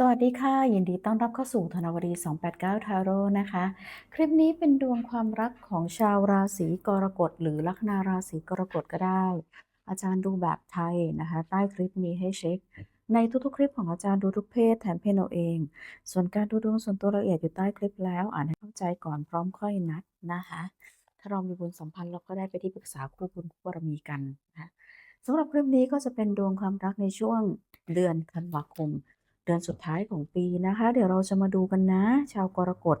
สวัสดีค่ะ ยินดีต้อนรับเข้าสู่ธนวดี 289 ทาโร่นะคะ คลิปนี้เป็นดวงความรักของชาวราศีกรกฎหรือลัคนาราศีกรกฎก็ได้ อาจารย์ดูแบบไทยนะคะ ใต้คลิปนี้ให้เช็ค ในทุกๆ คลิปของอาจารย์ดูทุกเพศแถมเพศเอาเอง ส่วนการดูดวงส่วนตัวละเอียดอยู่ใต้คลิปแล้ว อ่านให้เข้าใจก่อนพร้อมค่อยนัดนะคะ ถ้าเรามีบุญสัมพันธ์เราก็ได้ไปที่ปรึกษาคู่บุญคู่บารมีกันนะคะสำหรับคลิปนี้ก็จะเป็นดวงความรักในช่วงเดือนธันวาคม เดือนสุดท้ายของปีนะคะ เดี๋ยวเราจะมาดูกันนะ ชาวกรกฎ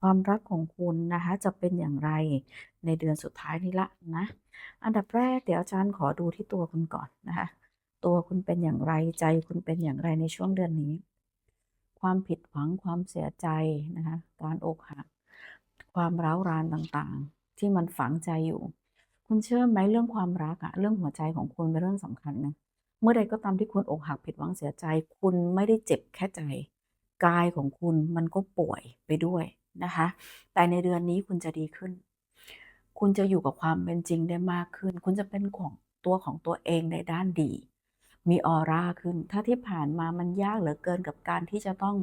ความรักของคุณนะคะ จะเป็นอย่างไรในเดือนสุดท้ายนี้ละนะ อันดับแรกเดี๋ยวอาจารย์ขอดูที่ตัวคุณก่อนนะคะ ตัวคุณเป็นอย่างไรใจคุณเป็นอย่างไรในช่วงเดือนนี้ ความผิดหวังความเสียใจนะคะการอกหักความร้าวรานต่างๆ ที่มันฝังใจอยู่ คุณเชื่อไหมเรื่องความรักอะเรื่องหัวใจของคุณเป็นเรื่องสำคัญนะ เมื่อใดก็ตามที่คุณอกหักผิดหวังเสียใจ คุณไม่ได้เจ็บแค่ใจ กายของคุณมันก็ป่วยไปด้วยนะคะ แต่ในเดือนนี้คุณจะดีขึ้น คุณจะอยู่กับความเป็นจริงได้มากขึ้น คุณจะเป็นของตัวของตัวเองในด้านดี มีออร่าขึ้น ถ้าที่ผ่านมามันยากเหลือเกินกับการที่จะต้อง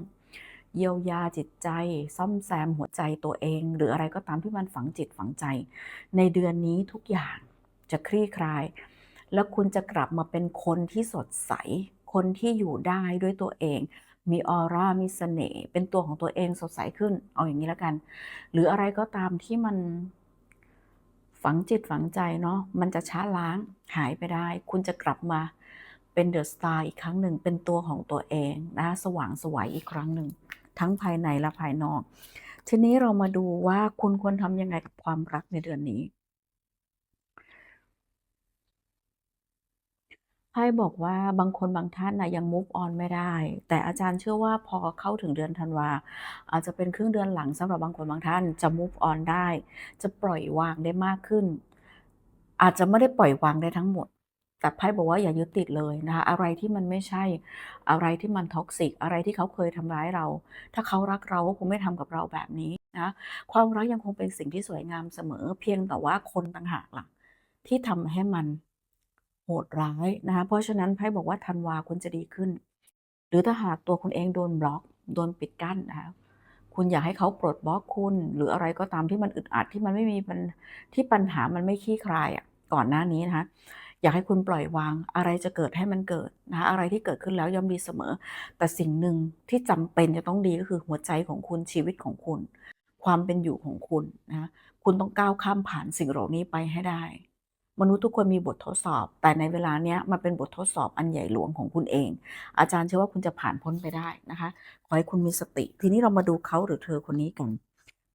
เยียวยาจิตใจ ซ่อมแซมหัวใจตัวเอง หรืออะไรก็ตามที่มันฝังจิตฝังใจ ในเดือนนี้ทุกอย่างจะคลี่คลาย แล้วคุณจะกลับมาเป็นคนที่สดใส คนที่อยู่ได้ด้วยตัวเอง มีออร่ามีเสน่ห์เป็นตัวของตัวเองสดใสขึ้น เอาอย่างนี้แล้วกัน หรืออะไรก็ตามที่มันฝังจิตฝังใจเนาะมันจะช้าล้างหายไปได้ คุณจะกลับมาเป็นเดอะสตาร์อีกครั้งหนึ่งเป็นตัวของตัวเองนะสว่างสวยอีกครั้งหนึ่ง ทั้งภายในและภายนอก ทีนี้เรามาดูว่าคุณควรทำยังไงกับความรักในเดือนนี้ ไพ่บอกว่าบางคนบางท่านนะยัง move on ไม่ได้ แต่อาจารย์เชื่อว่าพอเข้าถึงเดือนธันวา อาจจะเป็นครึ่งเดือนหลังสำหรับบางคนบางท่านจะ move on ได้ จะปล่อยวางได้มากขึ้น อาจจะไม่ได้ปล่อยวางได้ทั้งหมด แต่ไพ่บอกว่าอย่ายึดติดเลยนะคะอะไรที่มันไม่ใช่ อะไรที่มันท็อกซิกอะไรที่เขาเคยทำร้ายเรา ถ้าเขารักเราก็คงไม่ทำกับเราแบบนี้นะความรักยังคงเป็นสิ่งที่สวยงามเสมอ เพียงแต่ว่าคนต่างหากหล่ะที่ทำให้มัน โหดร้ายนะคะเพราะฉะนั้นไพ่บอกว่าธันวาคุณจะดีขึ้น หรือถ้าหากตัวคุณเองโดนบล็อกโดนปิดกั้นนะคะคุณอยากให้เขาปลดบล็อกคุณ หรืออะไรก็ตามที่มันอึดอัดที่มันไม่มีปัญที่ปัญหามันไม่คลี่คลายอะก่อนหน้านี้นะคะอยากให้คุณปล่อยวางอะไรจะเกิดให้มันเกิดนะคะอะไรที่เกิดขึ้นแล้วย่อมดีเสมอ แต่สิ่งหนึ่งที่จำเป็นจะต้องดีก็คือหัวใจของคุณชีวิตของคุณ ความเป็นอยู่ของคุณนะคะคุณต้องก้าวข้ามผ่านสิ่งเหล่านี้ไปให้ได้ มนุษย์ทุกคนมีบททดสอบ แต่ในเวลาเนี้ยมันเป็นบททดสอบอันใหญ่หลวงของคุณเอง อาจารย์เชื่อว่าคุณจะผ่านพ้นไปได้นะคะ ขอให้คุณมีสติ ทีนี้เรามาดูเขาหรือเธอคนนี้กัน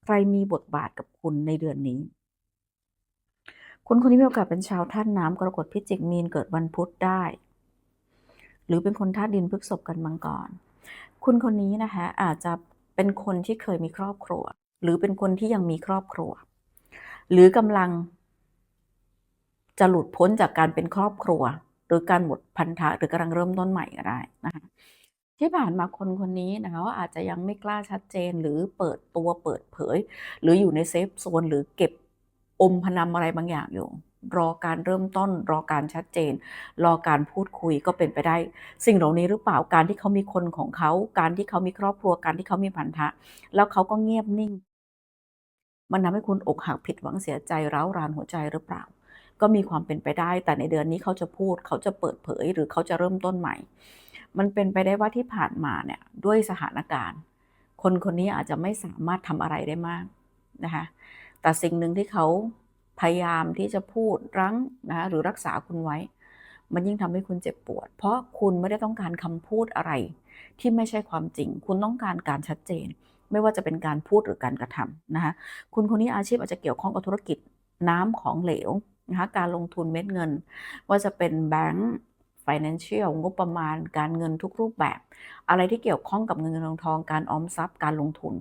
ใครมีบทบาทกับคุณในเดือนนี้คุณคนนี้มีโอกาสเป็นชาวธาตุน้ำกรกฎพิจิกมีนเกิดวันพุธได้ หรือเป็นคนธาตุดินพฤกษภกันมังกรคุณคนนี้นะคะอาจจะเป็นคนที่เคยมีครอบครัว หรือเป็นคนที่ยังมีครอบครัว หรือกำลัง จะหลุดพ้นจากการเป็นครอบครัว หรือการหมดพันธะหรือกำลังเริ่มต้นใหม่ก็ได้นะคะที่ผ่านมาคนคนนี้นะคะว่าอาจจะยังไม่กล้าชัดเจนหรือเปิดตัวเปิดเผย หรืออยู่ในเซฟโซนหรือเก็บอมพนำอะไรบางอย่างอยู่ รอการเริ่มต้น รอการชัดเจน รอการพูดคุยก็เป็นไปได้ สิ่งเหล่านี้หรือเปล่าการที่เขามีคนของเขา การที่เขามีครอบครัวการที่เขามีพันธะ แล้วเขาก็เงียบนิ่ง มันทำให้คุณอกหักผิดหวังเสียใจร้าวรานหัวใจหรือเปล่า ก็มีความเป็นไปได้ แต่ในเดือนนี้เขาจะพูดเขาจะเปิดเผยหรือเขาจะเริ่มต้นใหม่ มันเป็นไปได้ว่าที่ผ่านมาเนี่ยด้วยสถานการณ์ คนคนนี้อาจจะไม่สามารถทำอะไรได้มากนะคะแต่สิ่งหนึ่งที่เขาพยายามที่จะพูดรั้งนะะหรือรักษาคุณไว้ มันยิ่งทำให้คุณเจ็บปวด เพราะคุณไม่ได้ต้องการคำพูดอะไร ที่ไม่ใช่ความจริง คุณต้องการการชัดเจน ไม่ว่าจะเป็นการพูดหรือการกระทำนะคะคุณคนนี้อาชีพอาจจะเกี่ยวข้องกับธุรกิจน้ำของเหลว นะคะการลงทุนเม็ดเงิน ว่าจะเป็นแบงก์ financial งบประมาณการเงินทุกรูปแบบ อะไรที่เกี่ยวข้องกับเงินเงินทองทอง การออมทรัพย์การลงทุน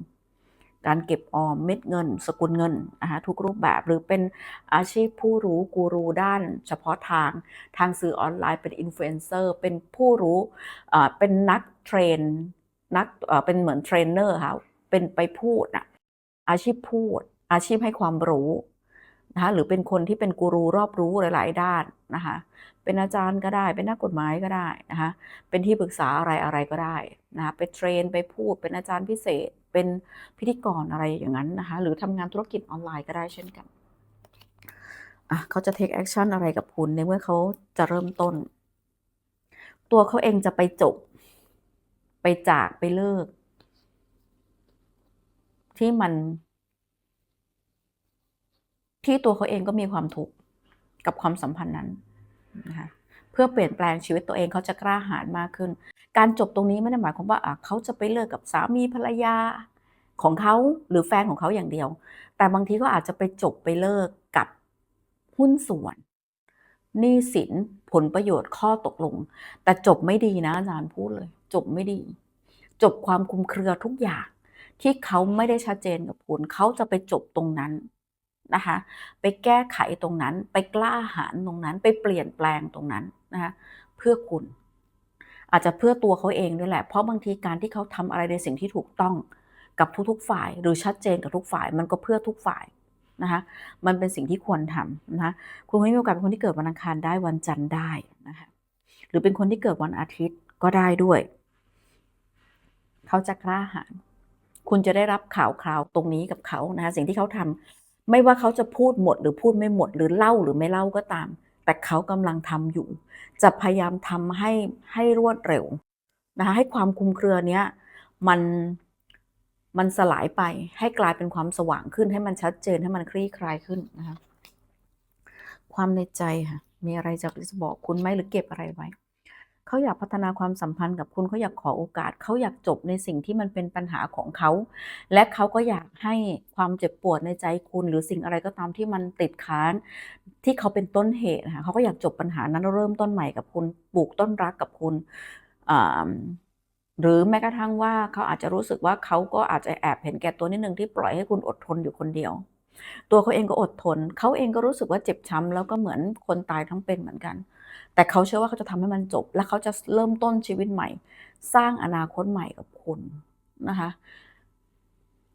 การเก็บออมเม็ดเงิน สกุลเงินนะคะทุกรูปแบบหรือเป็นอาชีพผู้รู้กูรูด้าน เฉพาะทางทางสื่อออนไลน์เป็นอินฟลูเอนเซอร์เป็นผู้รู้เป็นนักเทรนนักเป็นเหมือนเทรนเนอร์ค่ะเป็นไปพูดอะอาชีพพูด อาชีพให้ความรู้ นะคะหรือเป็นคนที่เป็นกูรูรอบรู้หลาย ๆ ด้านนะคะเป็นอาจารย์ก็ได้เป็นนักกฎหมายก็ได้นะคะเป็นที่ปรึกษาอะไรอะไรก็ได้นะคะไปเทรนไปพูดเป็นอาจารย์พิเศษ เป็นพิธีกรอะไรอย่างนั้นนะคะหรือทำงานธุรกิจออนไลน์ก็ได้เช่นกันอะเขาจะ take action อะไรกับคุณในเมื่อเขาจะเริ่มต้น ตัวเขาเองจะไปจบ ไปจากไปเลิก ที่มัน ที่ตัวเขาเองก็มีความทุกข์กับความสัมพันธ์นั้นนะคะเพื่อเปลี่ยนแปลงชีวิตตัวเองเขาจะกล้าหาญมากขึ้น การจบตรงนี้ไม่ได้หมายความว่าเขาจะไปเลิกกับสามีภรรยาของเขาหรือแฟนของเขาอย่างเดียว แต่บางทีก็อาจจะไปจบไปเลิกกับหุ้นส่วนหนี้สินผลประโยชน์ข้อตกลง แต่จบไม่ดีนะอาจารย์พูดเลย จบไม่ดี จบความคุมเครือทุกอย่าง ที่เขาไม่ได้ชัดเจนกับคุณเขาจะไปจบตรงนั้น นะคะไปแก้ไขตรงนั้น ไปกล้าหาญตรงนั้นไปเปลี่ยนแปลงตรงนั้นนะคะเพื่อคุณ อาจจะเพื่อตัวเขาเองด้วยแหละ เพราะบางทีการที่เขาทำอะไรในสิ่งที่ถูกต้องกับทุกๆฝ่าย หรือชัดเจนกับทุกฝ่าย มันก็เพื่อทุกฝ่ายนะคะมันเป็นสิ่งที่ควรทำนะคะคุณไม่มีโอกาสเป็นคนที่เกิดวันอังคารได้วันจันทร์ได้นะคะหรือเป็นคนที่เกิดวันอาทิตย์ก็ได้ด้วย เขาจะกล้าหาญคุณจะได้รับข่าวคราวตรงนี้กับเขานะคะสิ่งที่เขาทำ ไม่ว่าเขาจะพูดหมดหรือพูดไม่หมดหรือเล่าหรือไม่เล่าก็ตาม แต่เขากำลังทำอยู่ จะพยายามทำให้ให้รวดเร็วนะคะให้ความคุมเครือเนี้ยมันมันสลายไปให้กลายเป็นความสว่างขึ้นให้มันชัดเจนให้มันคลี่คลายขึ้นนะคะความในใจค่ะมีอะไรจะบอกคุณไหมหรือเก็บอะไรไว้ เขาอยากพัฒนาความสัมพันธ์กับคุณเขาอยากขอโอกาสเขาอยากจบในสิ่งที่มันเป็นปัญหาของเขา และเขาก็อยากให้ความเจ็บปวดในใจคุณ หรือสิ่งอะไรก็ตามที่มันติดค้างที่เขาเป็นต้นเหตุนะคะเขาก็อยากจบปัญหานั้นเริ่มต้นใหม่กับคุณปลูกต้นรักกับคุณหรือแม้กระทั่งว่าเขาอาจจะรู้สึกว่าเขาก็อาจจะแอบเห็นแก่ตัวนิดนึงที่ปล่อยให้คุณอดทนอยู่คนเดียว ตัวเขาเองก็อดทน เขาเองก็รู้สึกว่าเจ็บช้ำแล้วก็เหมือนคนตายทั้งเป็นเหมือนกัน แต่เขาเชื่อว่าเขาจะทำให้มันจบ และเขาจะเริ่มต้นชีวิตใหม่ สร้างอนาคตใหม่กับคุณนะคะ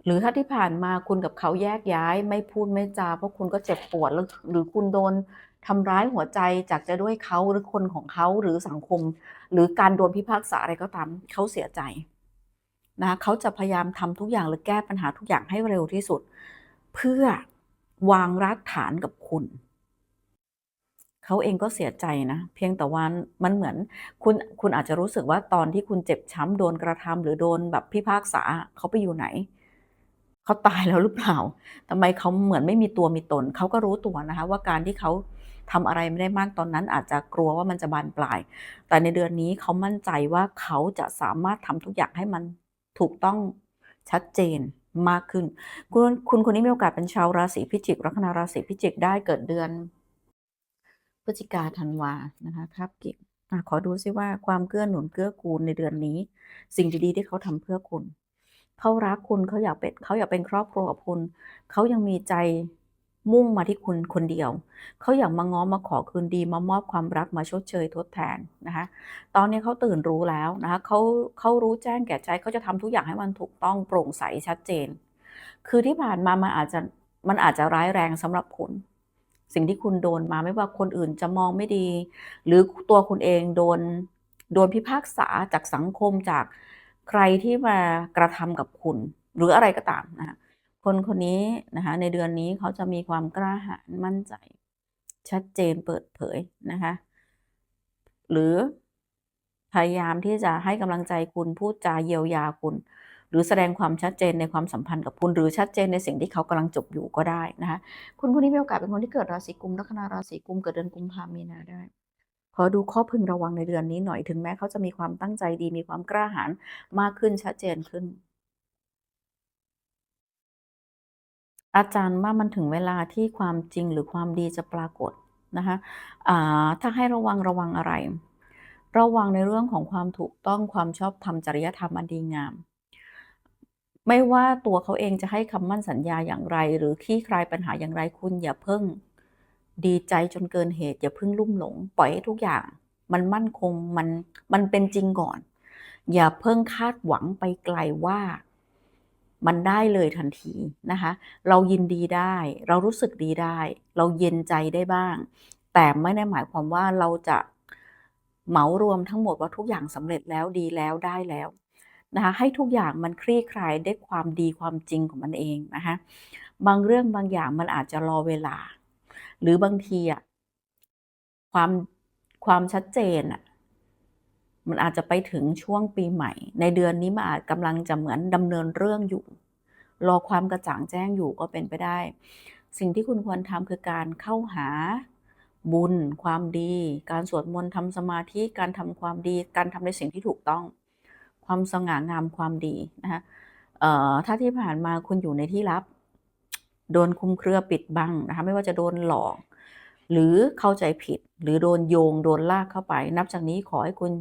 หรือถ้าที่ผ่านมาคุณกับเขาแยกย้าย ไม่พูดไม่จาเพราะคุณก็เจ็บปวดหรือคุณโดนทำร้ายหัวใจจากจะด้วยเขาหรือคนของเขาหรือสังคม หรือการโดนพิพากษาอะไรก็ตามเขาเสียใจนะเขาจะพยายามทำทุกอย่างหรือแก้ปัญหาทุกอย่างให้เร็วที่สุด เพื่อวางรากฐานกับคุณ เขาเองก็เสียใจนะ เพียงแต่ว่ามันเหมือนคุณคุณอาจจะรู้สึกว่าตอนที่คุณเจ็บช้ำโดนกระทำหรือโดนแบบพิพากษาเขาไปอยู่ไหนเขาตายแล้วหรือเปล่าทำไมเขาเหมือนไม่มีตัวมีตน เขาก็รู้ตัวนะคะ ว่าการที่เขาทำอะไรไม่ได้มากตอนนั้น อาจจะกลัวว่ามันจะบานปลาย แต่ในเดือนนี้เขามั่นใจว่าเขาจะสามารถทำทุกอย่างให้มันถูกต้องชัดเจนมากขึ้น คุณคุณคนนี้มีโอกาสเป็นชาวราศีพิจิก ลัคนาราศีพิจิกได้เกิดเดือน พฤศจิกาธันวานะคะครับกิจขอดูซิว่าความเกื้อหนุนเกื้อกูลในเดือนนี้ สิ่งดีๆที่เขาทำเพื่อคุณ เขารักคุณเขาอยากเป็นเขาอยากเป็นครอบครัวกับคุณเขายังมีใจมุ่งมาที่คุณคนเดียว เขาอยากมาง้อมาขอคืนดีมามอบความรักมาชดเชยทดแทนนะคะ ตอนนี้เขาตื่นรู้แล้วนะคะเขาเขารู้แจ้งแก่ใจเขาจะทำทุกอย่างให้มันถูกต้องโปร่งใสชัดเจน คือที่ผ่านมามันอาจจะมันอาจจะร้ายแรงสำหรับคุณ สิ่งที่คุณโดนมาไม่ว่าคนอื่นจะมองไม่ดี หรือตัวคุณเองโดนโดนพิพากษาจากสังคมจากใครที่มากระทำกับคุณ หรืออะไรก็ตามนะคะคนคนนี้นะคะในเดือนนี้เขาจะมีความกล้าหาญมั่นใจ ชัดเจนเปิดเผยนะคะหรือพยายามที่จะให้กำลังใจคุณพูดจาเยียวยาคุณ หรือแสดงความชัดเจนในความสัมพันธ์กับคุณ หรือชัดเจนในสิ่งที่เขากำลังจบอยู่ก็ได้นะคะคุณคนนี้มีโอกาสเป็นคนที่เกิดราศีกุมลัคนาราศีกุมเกิดเดือนกุมภามีนาได้ขอดูข้อพึงระวังในเดือนนี้หน่อยถึงแม้เขาจะมีความตั้งใจดีมีความกล้าหาญมากขึ้นชัดเจนขึ้น อาจารย์ว่ามันถึงเวลาที่ความจริงหรือความดีจะปรากฏนะคะถ้าให้ระวังระวังอะไร ระวังในเรื่องของความถูกต้องความชอบธรรมจริยธรรมอันดีงาม ไม่ว่าตัวเขาเองจะให้คำมั่นสัญญาอย่างไร หรือขี้คลายปัญหาอย่างไรคุณอย่าเพิ่ง ดีใจจนเกินเหตุอย่าเพิ่งลุ่มหลง ปล่อยให้ทุกอย่าง มันมั่นคงมันมันเป็นจริงก่อน อย่าเพิ่งคาดหวังไปไกลว่ามันได้เลยทันทีนะคะ เรายินดีได้ เรารู้สึกดีได้ เราเย็นใจได้บ้าง แต่ไม่ได้หมายความว่าเราจะเหมารวมทั้งหมดว่าทุกอย่างสำเร็จแล้วดีแล้วได้แล้ว นะคะให้ทุกอย่างมันคลี่คลายได้ความดีความจริงของมันเองนะคะบางเรื่องบางอย่างมันอาจจะรอเวลา หรือบางทีอะความความชัดเจนอะมันอาจจะไปถึงช่วงปีใหม่ ในเดือนนี้มันอาจกำลังจะเหมือนดำเนินเรื่องอยู่ รอความกระจ่างแจ้งอยู่ก็เป็นไปได้ สิ่งที่คุณควรทำคือการเข้าหาบุญ ความดี การสวดมนต์ทำสมาธิ การทำความดี การทำในสิ่งที่ถูกต้อง ความสง่างามความดีนะคะเอ่อถ้าที่ผ่านมาคุณอยู่ในที่ลับ โดนคุมเครือปิดบังนะคะไม่ว่าจะโดนหลอก หรือเข้าใจผิด หรือโดนโยงโดนลากเข้าไป นับจากนี้ขอให้คุณ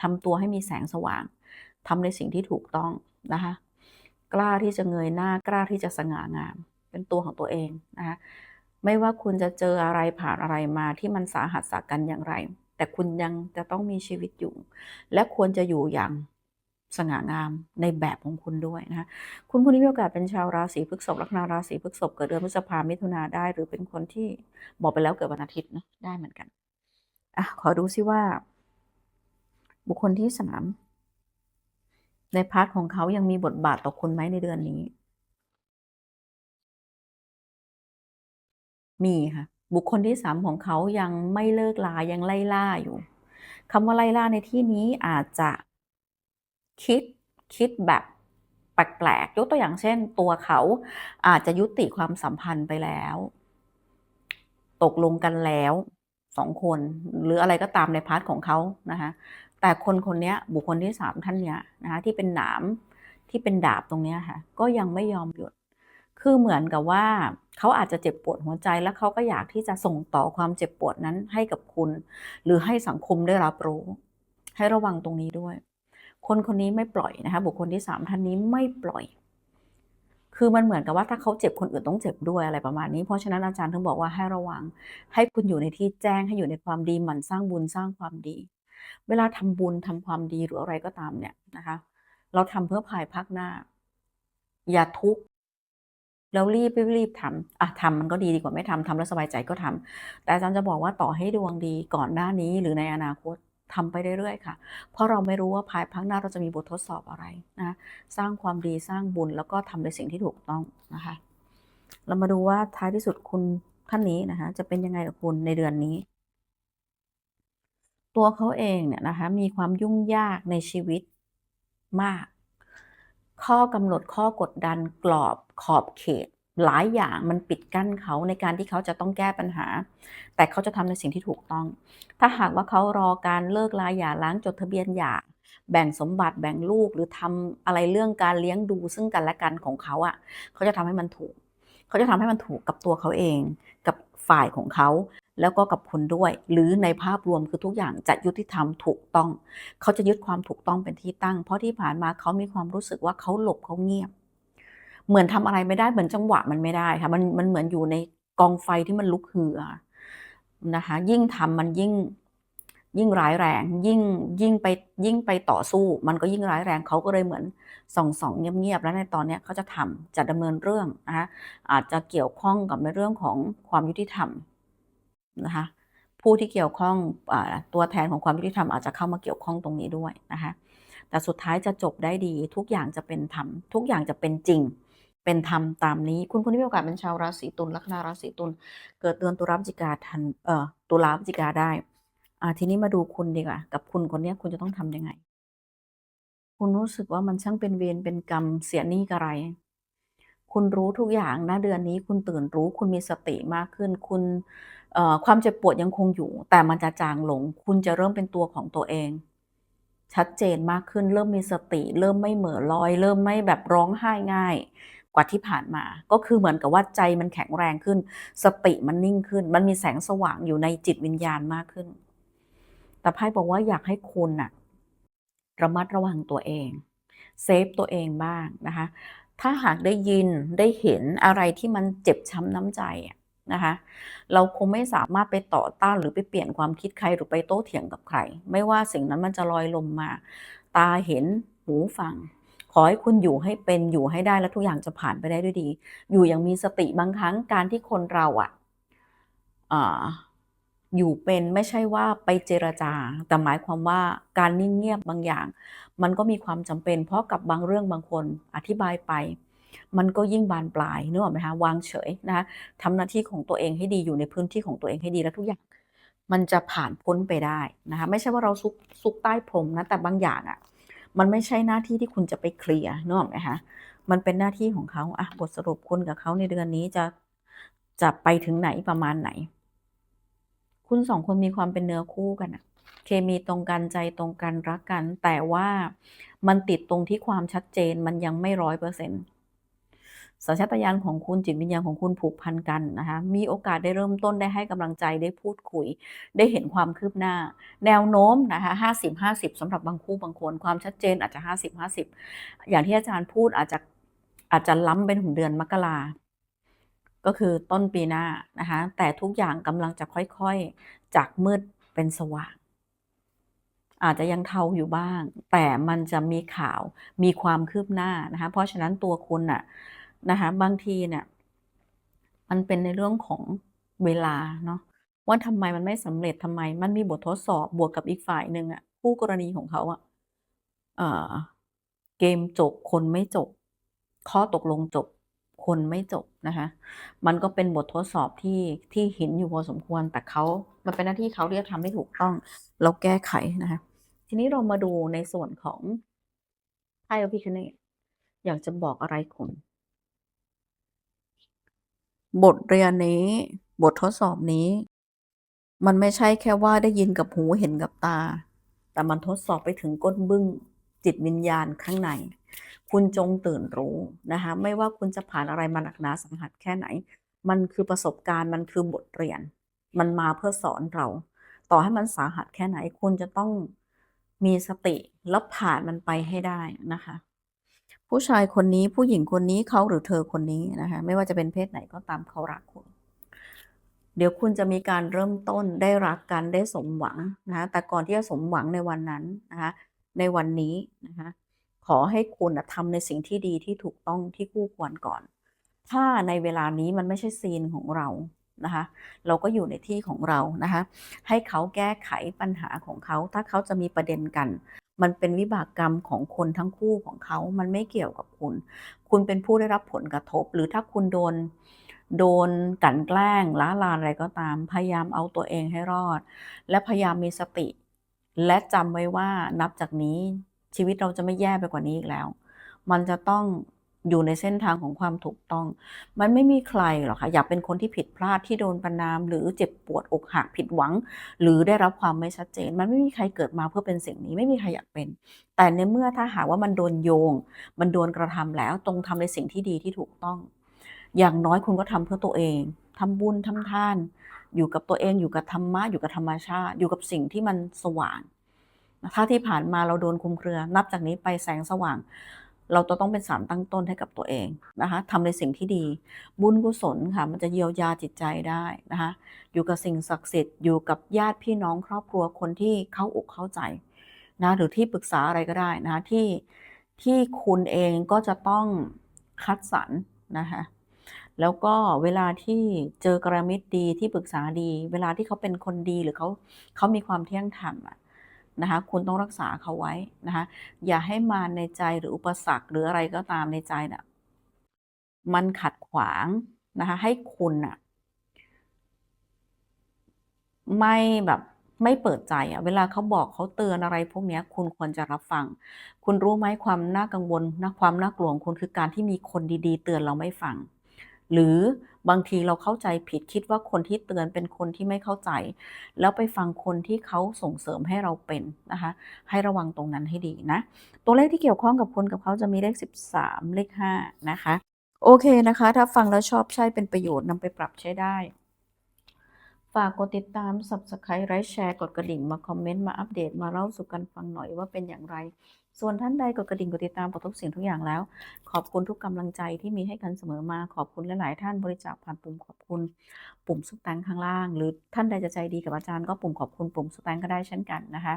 ทำตัวให้มีแสงสว่างทำในสิ่งที่ถูกต้องนะคะกล้าที่จะเงยหน้ากล้าที่จะสง่างาม เป็นตัวของตัวเองนะคะไม่ว่าคุณจะเจออะไรผ่านอะไรมาที่มันสาหัสสากันอย่างไร แต่คุณยังจะต้องมีชีวิตอยู่ และควรจะอยู่อย่าง สง่างามในแบบของคุณด้วยนะคะคุณคนนี้มีโอกาสเป็นชาวราศีพฤษภลัคนาราศีพฤษภเกิดเดือนพฤษภามิถุนาได้ หรือเป็นคนที่บอกไปแล้วเกิดวันอาทิตย์นะได้เหมือนกันอะขอดูซิว่า บุคคลที่สามในพาร์ทของเขายังมีบทบาทต่อคุณไหมในเดือนนี้ มีค่ะ บุคคลที่สามของเขายังไม่เลิกลายังไล่ล่าอยู่คำว่าไล่ล่าในที่นี้อาจจะ คิดคิดแบบแปลกๆยกตัวอย่างเช่น ตัวเขาอาจจะยุติความสัมพันธ์ไปแล้ว ตกลงกันแล้วสองคน หรืออะไรก็ตามในพาร์ทของเขานะคะแต่คนคนนี้บุคคลที่สามท่านเนี้ยนะคะที่เป็นหนามที่เป็นดาบตรงนี้ค่ะ ก็ยังไม่ยอมหยุด คือเหมือนกับว่าเขาอาจจะเจ็บปวดหัวใจแล้วเขาก็อยากที่จะส่งต่อความเจ็บปวดนั้นให้กับคุณ หรือให้สังคมได้รับรู้ ให้ระวังตรงนี้ด้วย คนคนนี้ไม่ปล่อยนะคะ บุคคลที่สามท่านนี้ไม่ปล่อย คือมันเหมือนกับว่าถ้าเขาเจ็บคนอื่นต้องเจ็บด้วยอะไรประมาณนี้ เพราะฉะนั้นอาจารย์ถึงบอกว่าให้ระวัง ให้คุณอยู่ในที่แจ้งให้อยู่ในความดีหมั่นสร้างบุญสร้างความดี เวลาทำบุญทำความดีหรืออะไรก็ตามเนี่ยนะคะ เราทำเพื่อภายภาคหน้า อย่าทุกข์แล้วรีบรีบรีบทำอะทำมันก็ดีดีกว่าไม่ทำทำแล้วสบายใจก็ทำแต่อาจารย์จะบอกว่าต่อให้ดวงดีก่อนหน้านี้หรือในอนาคต ทำไปเรื่อยๆค่ะ เพราะเราไม่รู้ว่าภายภาคหน้าเราจะมีบททดสอบอะไรนะสร้างความดีสร้างบุญแล้วก็ทำในสิ่งที่ถูกต้องนะคะ เรามาดูว่าท้ายที่สุดคุณท่านนี้นะคะจะเป็นยังไงกับคุณในเดือนนี้ ตัวเขาเองเนี่ยนะคะมีความยุ่งยากในชีวิตมาก ข้อกำหนดข้อกดดันกรอบขอบเขต หลายอย่างมันปิดกั้นเขาในการที่เขาจะต้องแก้ปัญหา แต่เขาจะทำในสิ่งที่ถูกต้อง ถ้าหากว่าเขารอการเลิกลาหย่าร้างจดทะเบียนหย่าแบ่งสมบัติแบ่งลูกหรือทำอะไรเรื่องการเลี้ยงดูซึ่งกันและกันของเขาอะ่ะ เขาจะทำให้มันถูก เขาจะทำให้มันถูกกับตัวเขาเอง กับฝ่ายของเขาแล้วก็กับคุณด้วย หรือในภาพรวมคือทุกอย่างจะยุติธรรมถูกต้อง เขาจะยึดความถูกต้องเป็นที่ตั้ง เพราะที่ผ่านมาเขามีความรู้สึกว่าเขาหลบเขาเงียบ เหมือนทำอะไรไม่ได้เหมือนจังหวะมันไม่ได้ค่ะมันมันเหมือนอยู่ในกองไฟที่มันลุกเหือนะคะ ยิ่งทำมันยิ่งยิ่งร้ายแรง ยิ่งยิ่งไปยิ่งไปต่อสู้ มันก็ยิ่งร้ายแรงเขาก็เลยเหมือนส่องสองเงียบๆแล้วในตอนนี้เขาจะทำจะดำเนินเรื่องนะคะอาจจะเกี่ยวข้องกับในเรื่องของความยุติธรรมนะคะผู้ที่เกี่ยวข้องอตัวแทนของความยุติธรรมอาจจะเข้ามาเกี่ยวข้องตรงนี้ด้วยนะคะแต่สุดท้ายจะจบได้ดี ทุกอย่างจะเป็นธรรมทุกอย่างจะเป็นจริง เป็นธรรมตามนี้ คุณคนที่มีโอกาสเป็นชาวราศีตุลลัคนาราศีตุลเกิดเดือนตุลาพฤศจิกาทันเอ่อตุลาพฤศจิกาได้อ่าทีนี้มาดูคุณดีกว่ากับคุณคนนี้คุณจะต้องทำยังไง คุณรู้สึกว่ามันช่างเป็นเวรเป็นกรรมเสียหนี้กระไร คุณรู้ทุกอย่างนะเดือนนี้ คุณตื่นรู้ คุณมีสติมากขึ้น คุณความเจ็บปวดยังคงอยู่ แต่มันจะจางลง คุณจะเริ่มเป็นตัวของตัวเองชัดเจนมากขึ้น เริ่มมีสติ เริ่มไม่เหม่อลอย เริ่มไม่แบบร้องไห้ง่าย กว่าที่ผ่านมา ก็คือเหมือนกับว่าใจมันแข็งแรงขึ้น สติมันนิ่งขึ้น มันมีแสงสว่างอยู่ในจิตวิญญาณมากขึ้น แต่ไพ่บอกว่าอยากให้คุณน่ะระมัดระวังตัวเอง เซฟตัวเองบ้างนะคะ ถ้าหากได้ยินได้เห็นอะไรที่มันเจ็บช้ำน้ำใจนะคะ เราคงไม่สามารถไปต่อต้านหรือไปเปลี่ยนความคิดใครหรือไปโต้เถียงกับใคร ไม่ว่าสิ่งนั้นมันจะลอยลมมา ตาเห็นหูฟัง ขอให้คุณอยู่ให้เป็นอยู่ให้ได้แล้วทุกอย่างจะผ่านไปได้ด้วยดี อยู่อย่างมีสติบางครั้งการที่คนเราอะอ่าอยู่เป็นไม่ใช่ว่าไปเจรจา แต่หมายความว่าการนิ่งเงียบบางอย่าง มันก็มีความจำเป็น เพราะกับบางเรื่องบางคนอธิบายไป มันก็ยิ่งบานปลายนึกออกไหมคะวางเฉยนะคะทำหน้าที่ของตัวเองให้ดีอยู่ในพื้นที่ของตัวเองให้ดีแล้วทุกอย่าง มันจะผ่านพ้นไปได้นะคะไม่ใช่ว่าเราซุกซุกใต้พรมนะแต่บางอย่างอะ่ะ มันไม่ใช่หน้าที่ที่คุณจะไปเคลียร์นึกออกไหมคะมันเป็นหน้าที่ของเขาอะบทสรุปคุณกับเขาในเดือนนี้จะจะไปถึงไหนประมาณไหน คุณสองคนมีความเป็นเนื้อคู่กันอะเคมีตรงกันใจตรงกันรักกัน แต่ว่ามันติดตรงที่ความชัดเจนมันยังไม่ร้อยเปอร์เซ็นต์ สัญชาตญาณของคุณจิตวิญญาณของคุณผูกพันกันนะคะมีโอกาสได้เริ่มต้นได้ให้กำลังใจได้พูดคุย ได้เห็นความคืบหน้า แนวโน้มนะคะห้าสิบห้าสิบสำหรับบางคู่บางคนความชัดเจนอาจจะห้าสิบห้าสิบอย่างที่อาจารย์พูดอาจจะอาจจะล้ำเป็นถึงเดือนมกราก็คือต้นปีหน้านะคะแต่ทุกอย่างกำลังจะค่อยๆ จากมืดเป็นสว่าง อาจจะยังเทาอยู่บ้าง แต่มันจะมีข่าวมีความคืบหน้านะคะเพราะฉะนั้นตัวคุณน่ะ นะคะบางทีเนี่ยมันเป็นในเรื่องของเวลาเนาะว่าทำไมมันไม่สำเร็จทำไม มันมีบททดสอบบวกกับอีกฝ่ายหนึ่งอะคู่กรณีของเขาอะเอ่อเกมจบคนไม่จบ ข้อตกลงจบคนไม่จบนะคะ มันก็เป็นบททดสอบที่ที่เห็นอยู่พอสมควร แต่เขามันเป็นหน้าที่เขาที่จะทำให้ถูกต้อง แล้วแก้ไขนะคะ ทีนี้เรามาดูในส่วนของไพ่พระพิคเนตอยากจะบอกอะไรคุณ บทเรียนนี้ บททดสอบนี้ มันไม่ใช่แค่ว่าได้ยินกับหูเห็นกับตา แต่มันทดสอบไปถึงก้นบึ้งจิตวิญญาณข้างใน คุณจงตื่นรู้นะคะ ไม่ว่าคุณจะผ่านอะไรมาหนักหนาสังหัสแค่ไหน มันคือประสบการณ์มันคือบทเรียน มันมาเพื่อสอนเรา ต่อให้มันสาหัสแค่ไหน คุณจะต้องมีสติแล้วผ่านมันไปให้ได้นะคะ ผู้ชายคนนี้ผู้หญิงคนนี้เขาหรือเธอคนนี้นะคะไม่ว่าจะเป็นเพศไหนก็ตามเขารักคุณเดี๋ยวคุณจะมีการเริ่มต้นได้รักกันได้สมหวังนะคะแต่ก่อนที่จะสมหวังในวันนั้นนะคะในวันนี้นะคะขอให้คุณทำในสิ่งที่ดีที่ถูกต้องที่คู่ควรก่อน ถ้าในเวลานี้มันไม่ใช่ซีนของเรานะคะเราก็อยู่ในที่ของเรานะคะให้เขาแก้ไขปัญหาของเขา ถ้าเขาจะมีประเด็นกัน มันเป็นวิบากกรรมของคนทั้งคู่ของเขา มันไม่เกี่ยวกับคุณ คุณเป็นผู้ได้รับผลกระทบ หรือถ้าคุณโดน โดนกลั่นแกล้งล้าลานอะไรก็ตาม พยายามเอาตัวเองให้รอด และพยายามมีสติ และจำไว้ว่านับจากนี้ชีวิตเราจะไม่แย่ไปกว่านี้อีกแล้ว มันจะต้อง อยู่ในเส้นทางของความถูกต้อง มันไม่มีใครหรอกค่ะอยากเป็นคนที่ผิดพลาดที่โดนประนาม หรือเจ็บปวดอกหักผิดหวัง หรือได้รับความไม่ชัดเจน มันไม่มีใครเกิดมาเพื่อเป็นสิ่งนี้ไม่มีใครอยากเป็น แต่ในเมื่อถ้าหากว่ามันโดนโยง มันโดนกระทำแล้วตรงทำในสิ่งที่ดีที่ถูกต้อง อย่างน้อยคุณก็ทำเพื่อตัวเองทำบุญทำทาน อยู่กับตัวเองอยู่กับธรรมะอยู่กับธรรมชาติ อยู่กับสิ่งที่มันสว่างถ้าที่ผ่านมาเราโดนคุมเครือ นับจากนี้ไปแสงสว่าง เราต้องเป็นสารตั้งต้นให้กับตัวเองนะคะทำในสิ่งที่ดี บุญกุศลค่ะ มันจะเยียวยาจิตใจได้นะคะ อยู่กับสิ่งศักดิ์สิทธิ์อยู่กับญาติพี่น้องครอบครัวคนที่เข้าอกเข้าใจนะหรือที่ปรึกษาอะไรก็ได้นะคะที่ที่คุณเองก็จะต้องคัดสรรนะคะแล้วก็เวลาที่เจอกระมิตรดีที่ปรึกษาดี เวลาที่เขาเป็นคนดีหรือเขาเขามีความเที่ยงธรรมอะ นะคะคุณต้องรักษาเขาไว้นะคะอย่าให้มาในใจหรืออุปสรรคหรืออะไรก็ตามในใจน่ะมันขัดขวางนะคะให้คุณน่ะไม่แบบไม่เปิดใจอะเวลาเขาบอกเขาเตือนอะไร พวกนี้คุณควรจะรับฟัง คุณรู้ไหมความน่ากังวลนะความน่ากลัวของคุณคือการที่มีคนดีๆ เตือนเราไม่ฟัง หรือบางทีเราเข้าใจผิดคิดว่าคนที่เตือนเป็นคนที่ไม่เข้าใจ แล้วไปฟังคนที่เขาส่งเสริมให้เราเป็นนะคะ ให้ระวังตรงนั้นให้ดีนะ ตัวเลขที่เกี่ยวข้องกับคนกับเขาจะมีเลข 13 เลข 5 นะคะ โอเคนะคะ ถ้าฟังแล้วชอบใช้เป็นประโยชน์นำไปปรับใช้ได้ ฝากกดติดตาม Subscribe ไลค์แชร์ กดกระดิ่งมาคอมเมนต์ มาอัปเดตมาเล่าสู่กันฟังหน่อยว่าเป็นอย่างไร ส่วนท่านใดกดกระดิ่งกดติดตามกดทุกสิ่งทุกอย่างแล้ว ขอบคุณทุกกำลังใจที่มีให้กันเสมอมาขอบคุณหลาย ๆ ท่านบริจาคผ่านปุ่มขอบคุณ ปุ่มสุดแตงข้างล่าง หรือท่านใดจะใจดีกับอาจารย์ก็ปุ่มขอบคุณปุ่มสุดแตงก็ได้เช่นกันนะคะ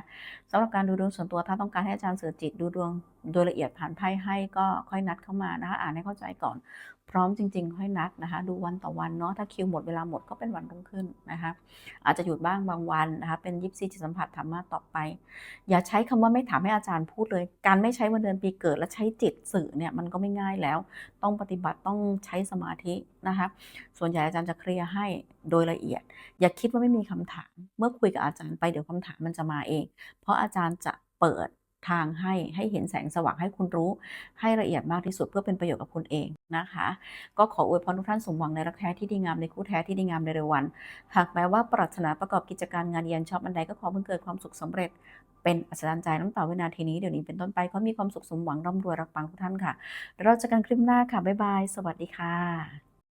สำหรับการดูดวงส่วนตัวถ้าต้องการให้อาจารย์เสือจิตดูดวงโดยละเอียดผ่านไพ่ให้ก็ค่อยนัดเข้ามานะคะอ่านให้เข้าใจก่อน พร้อมจริงๆ ค่อยนัดนะคะ ดูวันต่อวันเนาะถ้าคิวหมดเวลาหมดก็เป็นวันรุ่งขึ้นนะคะอาจจะหยุดบ้างบางวันนะคะเป็นยิปซีจิตสัมผัสธรรมะต่อไป อย่าใช้คำว่าไม่ถามให้อาจารย์พูดเลย การไม่ใช้วันเดือนปีเกิดและใช้จิตสื่อเนี่ยมันก็ไม่ง่ายแล้ว ต้องปฏิบัติต้องใช้สมาธินะคะส่วนใหญ่อาจารย์จะเคลียร์ให้โดยละเอียด อย่าคิดว่าไม่มีคำถาม เมื่อคุยกับอาจารย์ไปเดี๋ยวคำถามมันจะมาเอง เพราะอาจารย์จะเปิด ทางให้ให้เห็นแสงสว่างให้คุณรู้ ให้ละเอียดมากที่สุดเพื่อเป็นประโยชน์กับคุณเองนะคะ ก็ขออวยพรทุกท่านสมหวังในรักแท้ที่ดีงามในคู่แท้ที่ดีงามในเร็ววัน หากแม้ว่าปรารถนาประกอบกิจการงานเรียนชอบอันใดก็ขอเพิ่งเกิดความสุขสำเร็จเป็นอัศจรรย์ใจน้ำต่วินาทีนี้เดี๋ยวนี้เป็นต้นไปก็มีความสุขสมหวังร่ำรวยรักปังทุกท่านค่ะเราเจอกันคลิปหน้าค่ะบ๊ายบาย สวัสดีค่ะ